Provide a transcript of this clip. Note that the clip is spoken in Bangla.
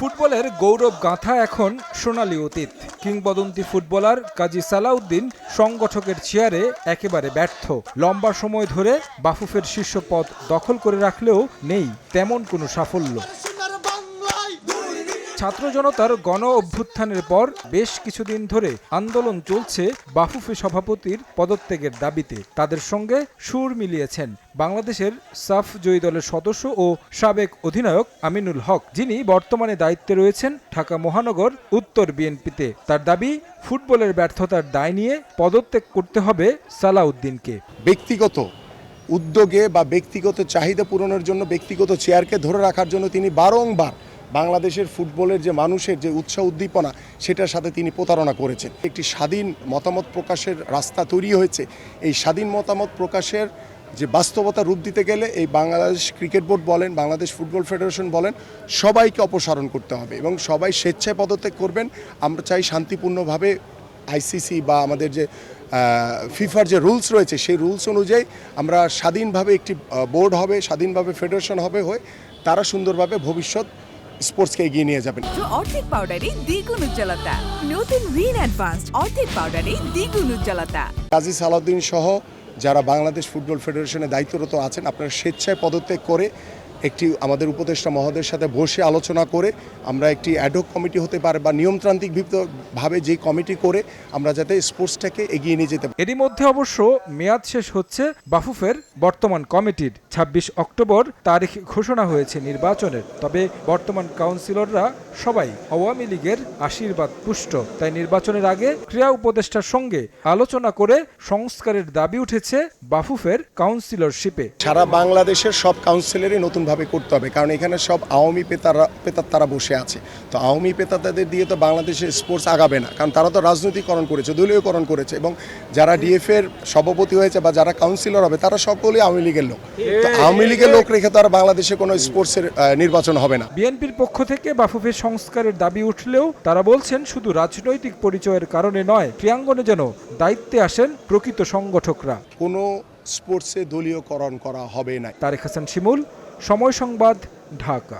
ফুটবলের গৌরব গাঁথা এখন সোনালি অতীত। কিংবদন্তি ফুটবলার কাজী সালাউদ্দিন সংগঠকের চেয়ারে একেবারে ব্যর্থ। লম্বা সময় ধরে বাফুফের শীর্ষ পদ দখল করে রাখলেও নেই তেমন কোনো সাফল্য। ছাত্র জনতার গণ অভ্যুত্থানের পর বেশ কিছুদিন ধরে আন্দোলন চলছে বাফুফে সভাপতির পদত্যাগের দাবিতে। তাদের সঙ্গে সুর মিলিয়েছেন বাংলাদেশের সাফ জয়ী দলের সদস্য ও সাবেক অধিনায়ক আমিনুল হক, যিনি বর্তমানে দায়িত্বে রয়েছেন ঢাকা মহানগর, উত্তর বিএনপিতে। তার দাবি, ফুটবলের ব্যর্থতার দায় নিয়ে পদত্যাগ করতে হবে সালাউদ্দিনকে। ব্যক্তিগত উদ্যোগে বা ব্যক্তিগত চাহিদা পূরণের জন্য ব্যক্তিগত চেয়ারকে ধরে রাখার জন্য তিনি বারংবার বাংলাদেশের ফুটবলের যে মানুষের যে উৎসাহ উদ্দীপনা, সেটার সাথে তিনি প্রতারণা করেছেন। একটি স্বাধীন মতামত প্রকাশের রাস্তা তৈরি হয়েছে। এই স্বাধীন মতামত প্রকাশের যে বাস্তবতা রূপ দিতে গেলে এই বাংলাদেশ ক্রিকেট বোর্ড বলেন, বাংলাদেশ ফুটবল ফেডারেশন বলেন, সবাইকে অপসারণ করতে হবে এবং সবাই স্বেচ্ছায় পদত্যাগ করবেন। আমরা চাই শান্তিপূর্ণভাবে আইসিসি বা আমাদের যে ফিফার যে রুলস রয়েছে, সেই রুলস অনুযায়ী আমরা স্বাধীনভাবে একটি বোর্ড হবে, স্বাধীনভাবে ফেডারেশন হবে হয়ে তারা সুন্দরভাবে ভবিষ্যৎ স্পোর্টসকে এগিয়ে নিয়ে যাবেন। অর্ধেক পাউডারে দ্বিগুণ উজ্জ্বলতা। নতুন রিন অ্যাডভান্সড অর্ধেক পাউডারে দ্বিগুণ উজ্জ্বলতা। কাজী সালাউদ্দিন সহ যারা বাংলাদেশ ফুটবল ফেডারেশনে দায়িত্বরত আছেন আপনারা স্বেচ্ছায় পদত্যাগ করে একটি আমাদের উপদেষ্টা মহোদয়ের সাথে বসে আলোচনা করে আমরা একটি অ্যাডহক কমিটি হতে পারে বা নিয়মতান্ত্রিক ভাবে যে কমিটি করে আমরা যাতে স্পোর্টসটাকে এগিয়ে নিয়ে যেতে পারি। এরই মধ্যে অবশ্য মেয়াদ শেষ হচ্ছে বাফুফের বর্তমান কমিটির ২৬ অক্টোবর তারিখ ঘোষণা হয়েছে নির্বাচনের। তবে বর্তমান কাউন্সিলররা সবাই আওয়ামী লীগের আশীর্বাদ পুষ্ট। তাই নির্বাচনের আগে ক্রীড়া উপদেষ্টার সঙ্গে আলোচনা করে সংস্কারের দাবি উঠেছে বাফুফের কাউন্সিলরশিপে সারা বাংলাদেশের সব কাউন্সিলরই নতুনভাবে করতে হবে। কারণ এখানে সব আওয়ামী পেতারা পেতার তারা বসে আছে। তো আওয়ামী পেতাদের দিয়ে তো বাংলাদেশের স্পোর্টস আগাবে না। কারণ তারা তো রাজনৈতিকরণ করেছে দলীয়করণ করেছে এবং যারা ডিএফ এর সভাপতি হয়েছে বা যারা কাউন্সিলর হবে তারা সকলেই আওয়ামী লীগের লোক। তো আওয়ামী লীগের লোক রেখে তো আর বাংলাদেশে কোনো স্পোর্টসের নির্বাচন হবে না। বিএনপির পক্ষ থেকে বাফুফের সংস্কারের দাবি উঠলেও তারা বলছেন শুধু রাজনৈতিক পরিচয়ের কারণে নয় ক্রিয়াঙ্গনে যেন দায়িত্বে আসেন প্রকৃত সংগঠকরা। কোনো স্পোর্টসে দলীয়করণ করা হবে না তারেক হাসান শিমুল সময় সংবাদ ঢাকা।